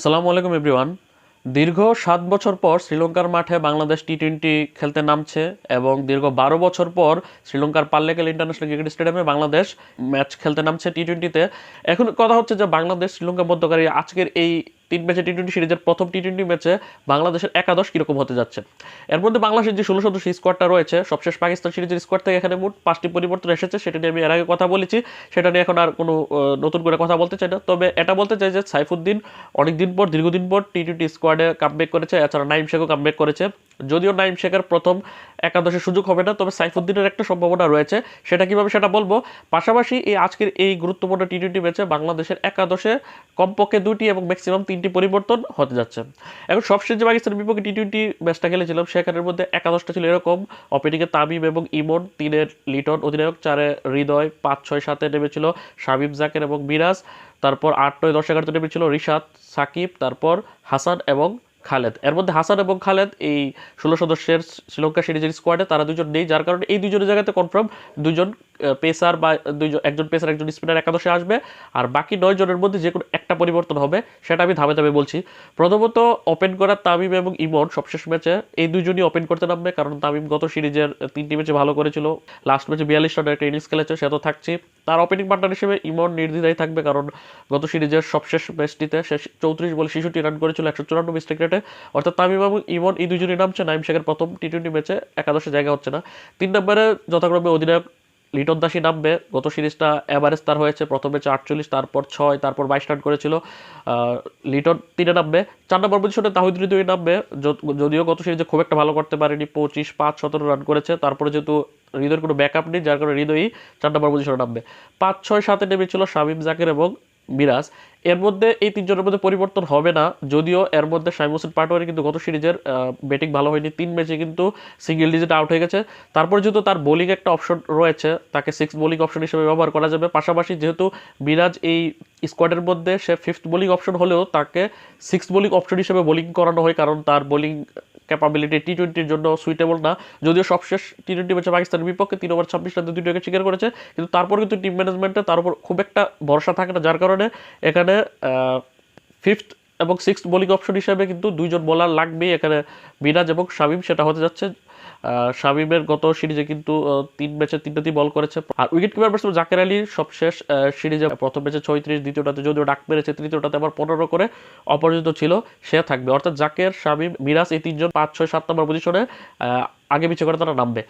আসসালামু আলাইকুম, এভরিওয়ান। দীর্ঘ সাত বছর পর শ্রীলঙ্কার মাঠে বাংলাদেশ টি টোয়েন্টি খেলতে নামছে এবং দীর্ঘ বারো বছর পর শ্রীলঙ্কার পাল্লেকেল ইন্টারন্যাশনাল ক্রিকেট স্টেডিয়ামে বাংলাদেশ ম্যাচ খেলতে নামছে টি টোয়েন্টিতে এখন কথা হচ্ছে যে বাংলাদেশ শ্রীলঙ্কা মধ্যকারী আজকের এই তিন ম্যাচে টি টোয়েন্টি সিরিজের প্রথম টি টোয়েন্টি ম্যাচে বাংলাদেশের একাদশ কীরকম হতে যাচ্ছে? এর মধ্যে বাংলাদেশের যে ষোলো সদস্য স্কোয়াডটা রয়েছে, সবশেষ পাকিস্তান সিরিজের স্কোয়াড থেকে এখানে মোট পাঁচটি পরিবর্তন এসেছে, সেটা নিয়ে আমি এর আগে কথা বলেছি। সেটা নিয়ে এখন আর কোনো নতুন করে কথা বলতে চাই না। তবে এটা বলতে চাই যে সাইফুদ্দিন অনেকদিন পর, দীর্ঘদিন পর টি টোয়েন্টি স্কোয়াডে কামব্যাক করেছে, এছাড়া নাইম শেখও কামব্যাক করেছে। যদিও নাইম শেখের প্রথম একাদশের সুযোগ হবে না, তবে সাইফুদ্দিনের একটা সম্ভাবনা রয়েছে। সেটা কীভাবে সেটা বলব? পাশাপাশি এই আজকের এই গুরুত্বপূর্ণ টি টোয়েন্টি ম্যাচে বাংলাদেশের একাদশে কমপক্ষে দুটি এবং ম্যাক্সিমাম তিনটি পরিবর্তন হতে যাচ্ছে। এখন সবশেষ যে পাকিস্তানের বিপক্ষে টি টোয়েন্টি ম্যাচটা খেলেছিলাম। সেখানের মধ্যে একাদশটা ছিল এরকম। অপেনিংয়ে তামিম এবং ইমন তিনের লিটন অধিনায়ক, চারে হৃদয় পাঁচ ছয় সাতে নেমেছিল শামিম জাকের এবং মিরাজ। তারপর আট নয় দশ এগারোতে নেমেছিল রিশাদ সাকিব। তারপর হাসান এবং খালেদ। এর মধ্যে হাসান এবং খালেদ এই ষোলো সদস্যের শ্রীলঙ্কা সিরিজের স্কোয়াডে তারা দুজন নেই, যার কারণে এই দুজনের জায়গাতে কনফার্ম দুজন পেসার বা দুইজন, একজন পেসার একজন স্পিনার একাদশে আসবে। আর বাকি নয় জনের মধ্যে যে কোনো একটা পরিবর্তন হবে, সেটা আমি ধাপে ধাপে বলছি। প্রথমত ওপেন করা তামিম এবং ইমন সবশেষ ম্যাচে এই দুজনই ওপেন করতে নামবে, কারণ তামিম গত সিরিজের তিনটি ম্যাচে ভালো করেছিল। লাস্ট ম্যাচে বিয়াল্লিশ রানের একটা ইনিংস খেলেছে, সে তো থাকছে তার ওপেনিং পার্টনার হিসেবে ইমন নির্দ্বিধায় থাকবে, কারণ গত সিরিজের সবশেষ ম্যাচটিতে সে চৌত্রিশ বলে ছেষট্টি রান করেছিল, একশো চুরানব্বই স্ট্রিক রেটে অর্থাৎ তামিম এবং ইমন এই দুজনই নামছে। নাইম শেখের প্রথম টি টোয়েন্টি ম্যাচে একাদশে জায়গা হচ্ছে না। তিন নম্বরে যথাক্রমে অধিনায়ক লিটন দাসী নামবে। গত সিরিজটা অ্যাভারেজ তার হয়েছে। প্রথম ম্যাচে আটচল্লিশ, তারপর ছয়, তারপর বাইশ রান করেছিল। লিটন তিনে নামবে। চার নম্বর পজিশনে তাহিদ হৃদয় নামবে। যদিও গত সিরিজে খুব একটা ভালো করতে পারেনি। পঁচিশ, পাঁচ, সতেরো রান করেছে। তারপরে যেহেতু হৃদয়ের কোনো ব্যাকআপ নেই, যার কারণে হৃদয়ই চার নম্বর পজিশনে নামবে। পাঁচ, ছয়, সাতে নেমেছিল শামিম জাকির এবং মিরাজ, এর মধ্যে এই তিনজনের মধ্যে পরিবর্তন হবে না, যদিও এর মধ্যে শাইম হোসেন পাটোয়ারি কিন্তু গত সিরিজের ব্যাটিং ভালো হয়নি, তিন ম্যাচে কিন্তু সিঙ্গেল ডিজিট আউট হয়ে গেছে। তারপর যেহেতু তার বোলিং একটা অপশন রয়েছে, তাকে সিক্স বোলিং অপশন হিসেবে ব্যবহার করা যাবে। পাশাপাশি যেহেতু মিরাজ এই স্কোয়াডের মধ্যে সে ফিফথ বোলিং অপশন হলেও তাকে সিক্স বোলিং অপশন হিসেবে বোলিং করানো হয়, কারণ তার বোলিং ক্যাপাবিলিটি টি টোয়েন্টির জন্য সুইটেবল না। যদিও সবশেষ টি টোয়েন্টি ম্যাচে পাকিস্তানের বিপক্ষে তিন ওভার ছাব্বিশ রানে দুটি উইকেট শিকার করেছে। কিন্তু তারপর কিন্তু টিম ম্যানেজমেন্টে তার উপর খুব একটা ভরসা থাকে না। যার কারণে এখানে ফিফথ এবং সিক্সথ বোলিং অপশন হিসেবে কিন্তু দুইজন বোলার লাগবেই। এখানে মিরাজ এবং শামিম, সেটা হতে যাচ্ছে। শামিমের গত সিরিজে কিন্তু তিন ম্যাচে তিনটাতেই বল করেছে। আর wicket keeper batsman Jaker Ali সবশেষ সিরিজে প্রথম ম্যাচে ছয়ত্রিশ, দ্বিতীয়টাতে যদিও ডাক মেরেছে, তৃতীয়টাতে আবার পনেরো করে অপরাজিত ছিল, সে থাকবে। অর্থাৎ জাকের, শামিম, মিরাজ এই তিনজন পাঁচ, ছয়, সাত নম্বর পজিশনে আগে পিছিয়ে করে তারা নামবে।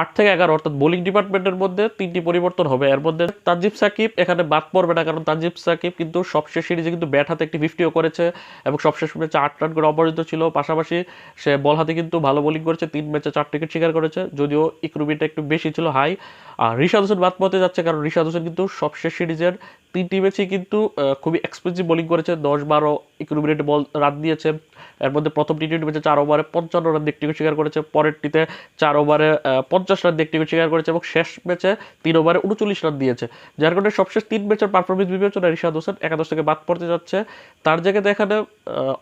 আট থেকে এগারো, অর্থাৎ বোলিং ডিপার্টমেন্টের মধ্যে তিনটি পরিবর্তন হবে। এর মধ্যে তানজিব সাকিব এখানে বাদ পড়বে না, কারণ তানজিব সাকিব কিন্তু সবশেষ সিরিজে কিন্তু ব্যাট হাতে একটি ফিফটিও করেছে এবং সবশেষ ম্যাচে আট রান করে অপরাজিত ছিল। পাশাপাশি সে বল হাতে কিন্তু ভালো বোলিং করেছে, তিন ম্যাচে চার উইকেট শিকার করেছে, যদিও ইকরুবিটা একটু বেশি ছিল হাই আর রিশাদ হোসেন বাদ পড়তে যাচ্ছে, কারণ রিশাদ হোসেন কিন্তু সবশেষ সিরিজের তিনটি ম্যাচেই কিন্তু খুবই এক্সপেন্সিভ বোলিং করেছে। দশ বারো রেটে বল রান দিয়েছে। এর মধ্যে প্রথম টি টোয়েন্টি ম্যাচে চার ওভারে পঞ্চান্ন রান দিয়ে একটি শিকার করেছে। পরেরটিতে চার ওভারে পঞ্চাশ রান দিয়ে একটি শিকার করেছে এবং শেষ ম্যাচে তিন ওভারে উনচল্লিশ রান দিয়েছে। যার কারণে সবশেষ তিন ম্যাচের পারফরমেন্স বিবেচনায় রিশাদ হোসেন একাদশ থেকে বাদ পড়তে যাচ্ছে। তার জায়গাতে এখানে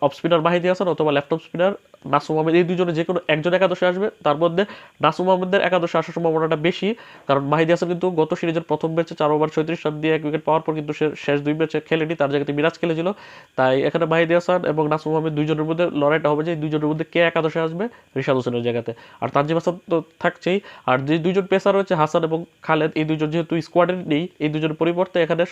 অফ স্পিনার মাহিদি হাসান অথবা অফ স্পিনার নাসুম আহমেদ, এই দুজনে যে কোনো একজন একাদশে আসবে। তার মধ্যে নাসুম আহমেদের একাদশে আসার সম্ভাবনাটা বেশি, কারণ মাহিদি হাসান কিন্তু গত সিরিজের প্রথম ম্যাচে চার ওভার ছয়ত্রিশ রান দিয়ে এক উইকেট পাওয়ার পর কিন্তু সে শেষ দুই ম্যাচে খেলেনি, তার জায়গাতে মিরাজ খেলেছিল। তাই এখানে মাহিদি হাসান এবং নাসুম আহমেদ দুইজনের মধ্যে লড়াইটা হবে যে দুইজনের মধ্যে কে একাদশে আসবে রিশাদ হোসেনের জায়গাতে। আর তানজিম হাসান তো থাকছেই। আর যে দুইজন পেসার রয়েছে, হাসান এবং খালেদ, এই দুইজন যেহেতু স্কোয়াডে নেই, এই দুজনের পরিবর্তে এখানে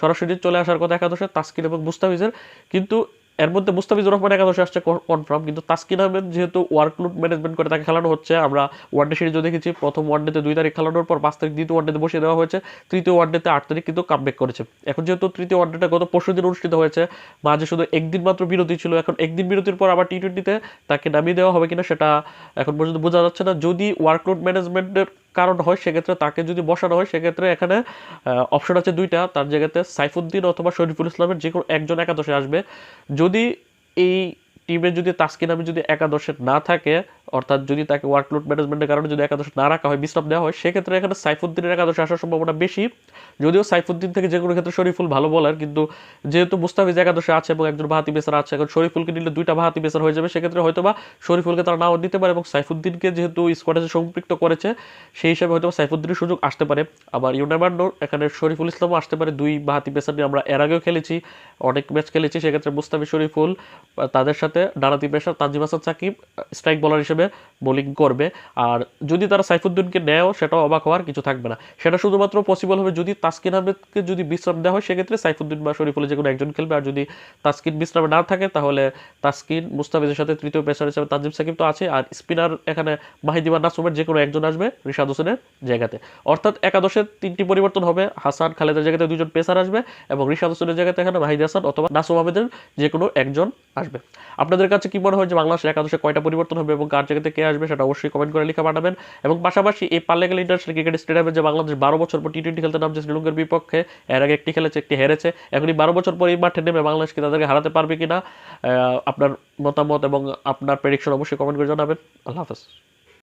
সরাসরি চলে আসার কথা একাদশে, তাস্কিন এবং মুস্তাফিজের। কিন্তু এর মধ্যে মুস্তাফিজুর রহমান একাদশে আসছে কনফার্ম কিন্তু তাস্কিন আহমেদ যেহেতু ওয়ার্কলোড ম্যানেজমেন্ট করে তাকে খেলানো হচ্ছে, আমরা ওয়ানডে সিরিজও দেখেছি। প্রথম ওয়ানডেতে দুই তারিখ খেলানোর পর পাঁচ তারিখ দ্বিতীয় ওয়ানডেতে বসিয়ে দেওয়া হয়েছে। তৃতীয় ওয়ানডেতে আট তারিখ কিন্তু কামব্যাক করেছে। এখন যেহেতু তৃতীয় ওয়ানডেটা গত পরশু দিন অনুষ্ঠিত হয়েছে, মাঝে শুধু একদিন মাত্র বিরতি ছিল, এখন একদিন বিরতির পর আবার টি টোয়েন্টিতে তাকে নামিয়ে দেওয়া হবে কিনা সেটা এখন পর্যন্ত বোঝা যাচ্ছে না। যদি ওয়ার্কলোড ম্যানেজমেন্টের কারণ হয় সেক্ষেত্রে তাকে যদি বসানো হয়, সেক্ষেত্রে এখানে অপশন আছে দুইটা। তার জায়গাতে সাইফুদ্দিন অথবা শরীফুল ইসলামের যে কোনো একজন একাদশে আসবে। যদি এই টিমে যদি তাস্কিন আমি যদি একাদশে না থাকে অর্থাৎ যদি তাকে ওয়ার্কলোড ম্যানেজমেন্টের কারণে যদি একাদশ না রাখা হয় বিশ্রাম দেওয়া হয়, সেক্ষেত্রে এখানে সাইফুদ্দিনের একাদশে আসার সম্ভাবনা বেশি। যদিও সাইফুদ্দিন থেকে যে কোনো ক্ষেত্রে শরীফুল ভালো বলার কিন্তু যেহেতু মুস্তাফিজ একাদশে আছে এবং একজন বাহাতি পেসার আছে, এখন শরীফুলকে নিলে দুইটা বাহাতি পেসার হয়ে যাবে, সেক্ষেত্রে হয়তো বা শরীফুলকে তারা নাও দিতে পারে এবং সাইফুদ্দিনকে যেহেতু স্কোয়াডে সম্পৃক্ত করেছে, সেই হিসাবে হয়তো সাইফুদ্দিনের সুযোগ আসতে পারে। আবার ইউনাইমান্ডোর এখানে শরীফুল ইসলামও আসতে পারে, দুই বাহাতি পেসার নিয়ে আমরা এর আগেও খেলেছি, অনেক ম্যাচ খেলেছি, সেক্ষেত্রে মুস্তাফিজ শরীফুল, তাদের সাথে ডানাতি pacer Tanzim Hasan Sakib strike bowler হিসেবে বোলিং করবে, আর যদি তারা সাইফুদ্দিনকে নেয়ও, সেটাও অবাক হওয়ার কিছু থাকবে না। সেটা শুধুমাত্র পসিবল হবে যদি তাসকিন আহমেদকে যদি বিশ্রাম দেওয়া হয়, সেক্ষেত্রে সাইফুদ্দিন বা শরীফুলের যে কোনো একজন খেলবে। আর যদি তাসকিন বিশ্রামে না থাকে, তাহলে তাসকিন, মুস্তাফিজের সাথে তৃতীয় পেসার হিসেবে তানজিম সাকিব তো আছে আর স্পিনার এখানে মাহিদিবা নাসুমের যে কোনো একজন আসবে রিশাদ হোসেনের জায়গাতে। অর্থাৎ একাদশের তিনটি পরিবর্তন হবে, হাসান খালেদের জায়গাতে দুজন পেসার আসবে এবং রিশাদ হোসেনের জায়গাতে এখানে মাহিদি হাসান অথবা নাসুম আহমেদের যে কোনো একজন আসবে। আপনাদের কাছে কি মনে হয় যে বাংলাদেশের একাদশে কয়টা পরিবর্তন হবে এবং কার জায়গাতে কে আসবে সেটা অবশ্যই কমেন্ট করে লিখে পাঠাবেন। এবং পাশাপাশি এই পাল্লেগেল ইন্টারন্যাশনাল ক্রিকেট স্টেডিয়ামে যে বাংলাদেশ বারো বছর পর টি টোয়েন্টি খেলতে নামছে শ্রীলঙ্কার বিপক্ষে, এর আগে একটি খেলেছে, একটি হেরেছে। এখনই বারো বছর পর এই মাঠে নেমে বাংলাদেশকে তাদেরকে হারাতে পারবে কিনা আপনার মতামত এবং আপনার প্রেডিকশন অবশ্যই কমেন্ট করে জানাবেন। আল্লাহ হাফেজ।